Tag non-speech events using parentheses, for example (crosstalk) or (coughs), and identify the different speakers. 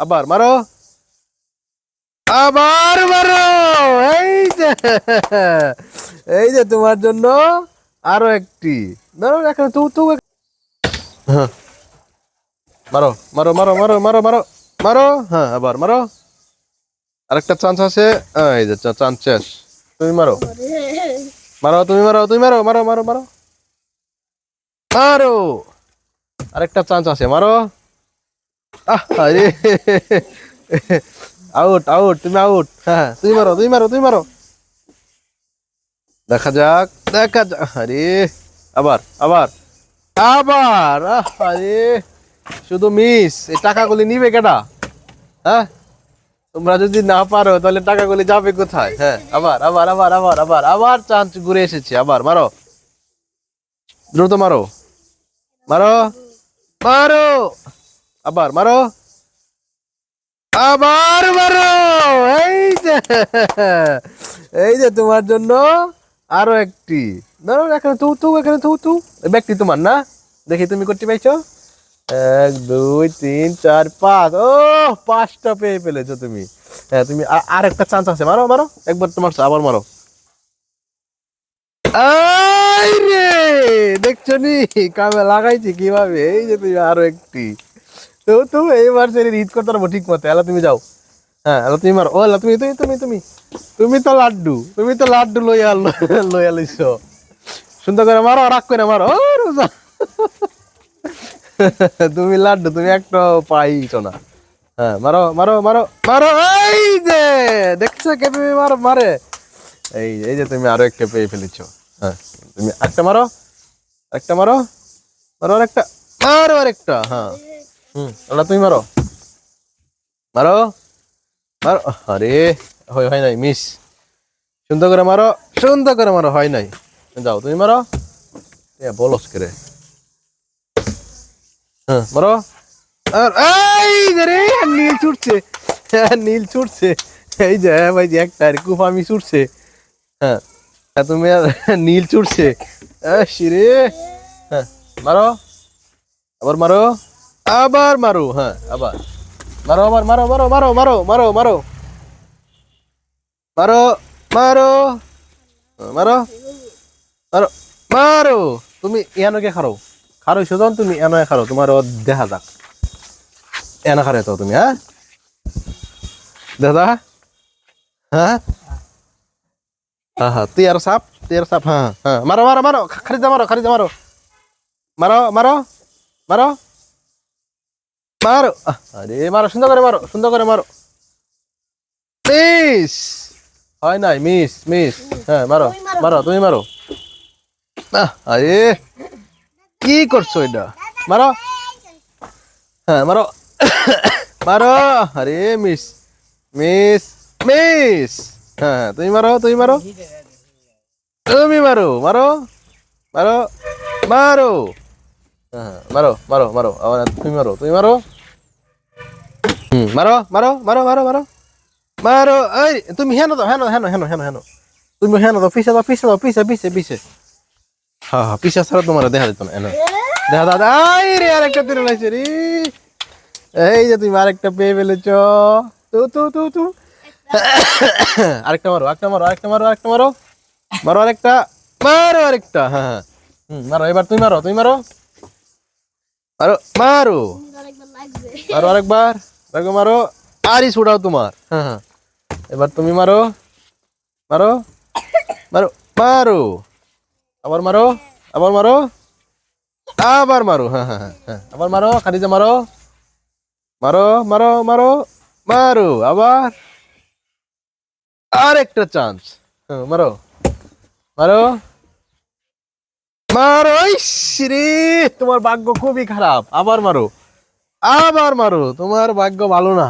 Speaker 1: আবার মারো। আবার মারো। এই যে এই যে তোমার জন্য আরও একটি। ধরো এখানে তু তু হ্যাঁ। মারো মারো মারো মারো মারো মারো মারো। হ্যাঁ আবার মারো। আরেকটা চান্স আছে। এই যে চান্স শেষ। তুমি মারো। মারো, তুমি মারো তুমি মারো মারো মারো মারো। মারো। আরেকটা চান্স আছে, মারো। আরে আউট আউট তুমি আউট হ্যাঁ তুমি মারো তুমি মারো তুমি মারো। দেখা যাক দেখা যাক আরে আবার আবার আবার আরে শুধু মিস এই টাকাগুলি নিবে কেটা হ্যাঁ? তোমরা যদি না পারো, তাহলে টাকাগুলি যাবে কোথায়? হ্যাঁ আবার আবার আবার আবার আবার আবার চান্স ঘুরে এসেছে, আবার, মারো। দ্রুত মারো। মারো। মারো। আবার মারো। আবার মারো। এই যে এই যে তোমার জন্য আরও একটি। ধরো এখানে তু তু এখানে তু তু ব্যক্তি তোমার না? দেখি তুমি করতে পাইছো এক, দুই, তিন, চার, পাঁচ। ও, পাঁচটা পেয়ে ফেলেছো তুমি। হ্যাঁ তুমি আর একটা চান্স আছে। মারো মারো। একবার তোমার আবার মারো। দেখছ নি? কামে লাগাইছি কীভাবে? এই যে তুমি আরও একটি। তো তো এইবার সে রিড করতে পারব ঠিক মতো। এলা তুমি যাও। হ্যাঁ এলা তুমি মারো। ও, এলা তুমি তুমি তুমি তুমি। তুমি তো লাড্ডু, তুমি তো লাড্ডু লইয়া লইয়া লইছো সুন্দর করে মারো রাগ করে মারো। রোজা। তুমি লাড্ডু, তুমি একটা পাইছো না। হ্যাঁ মারো মারো মারো মারো। এই যে, দেখছ কেমন মারো, মারে? এই এই যে তুমি আরও একটা পেয়ে ফেলেছো। হ্যাঁ তুমি একটা মারো একটা মারো। মারো আরেকটা মারো আরেকটা হ্যাঁ। হুম ওটা তুমি মারো। মারো? মারো? আরে হয় হয় নাই মিস। সুন্দর করে মারো সুন্দর করে মারো হয় নাই। যাও তুমি মারো। এ বলস করে হ্যাঁ মারো। আর এই রে নীল ছুটছে। হ্যাঁ নীল ছুটছে। এই যে হ্যাঁ ভাই যে একটা আর কুপ আমি ছুটছে। হ্যাঁ, তুমি আর নীল ছুটছে। শিরে। হ্যাঁ মারো। আবার মারো। আবার মারো হ্যাঁ আবার মারো আবার মারো মারো মারো মারো মারো মারো মারো মারো হ্যাঁ, মারো মারো মারো তুমি ইয়ানোকে খারো খারো সুজন তুমি এনো খারো তোমার দেখা যাক এনা খারে তো তুমি হ্যাঁ দাদা হ্যাঁ হ্যাঁ হ্যাঁ তুই আর সাপ তুই আর সাপ হ্যাঁ হ্যাঁ মারো মারো মারো খারিদা মারো খারিদা মারো মারো মারো মারো মারো। আরে মারো সুন্দর করে মারো সুন্দর করে মারো। মিস! হয় নাই মিস মিস। হ্যাঁ মারো মারো। তুমি মারো। আরে কি করছ এটা? মারো। হ্যাঁ মারো। (coughs) মারো আরে মিস মিস মিস। হ্যাঁ হ্যাঁ, তুমি মারো তুমি মারো। তুমি মারো মারো মারো মারো। হ্যাঁ মারো মারো মারো। আবার তুমি মারো তুমি মারো। মারো মারো মারো মারো মারো। মারো, এই, তুমি হেন হেন হেন হেন হেন হেন। তুমি হেন দাও, পিছে দাও পিছে দাও, পিছে পিছে পিছে। হ্যাঁ হ্যাঁ পিছে ছাড়া তোমার দেখা যেত না দেখা দাদা আই রে, আরেকটা তীর লাগছে রে। এই যে তুমি আরেকটা পেয়ে ফেলেছ। তু তু তু তু। আরেকটা মারো আরেকটা মারো আরেকটা মারো আরেকটা মারো। মারো আরেকটা মারো আরেকটা হ্যাঁ হ্যাঁ মারো, এবার তুমি মারো তুমি মারো। মারো মারো। মারো আরেকবার। দেখো মারো। আরই ছুটাও তোমার। হ্যাঁ হ্যাঁ। এবার তুমি মারো। মারো। মারো। মারো। আবার মারো। আবার মারো। আবার মারো। হ্যাঁ হ্যাঁ হ্যাঁ, হ্যাঁ। আবার মারো। খাদিজা মারো। মারো মারো মারো। মারো। আবার। আর একটা চান্স মারো। মারো। মারো। ইস রে তোমার ভাগ্য খুবই খারাপ। আবার মারো। আবার মারো তোমার ভাগ্য ভালো না।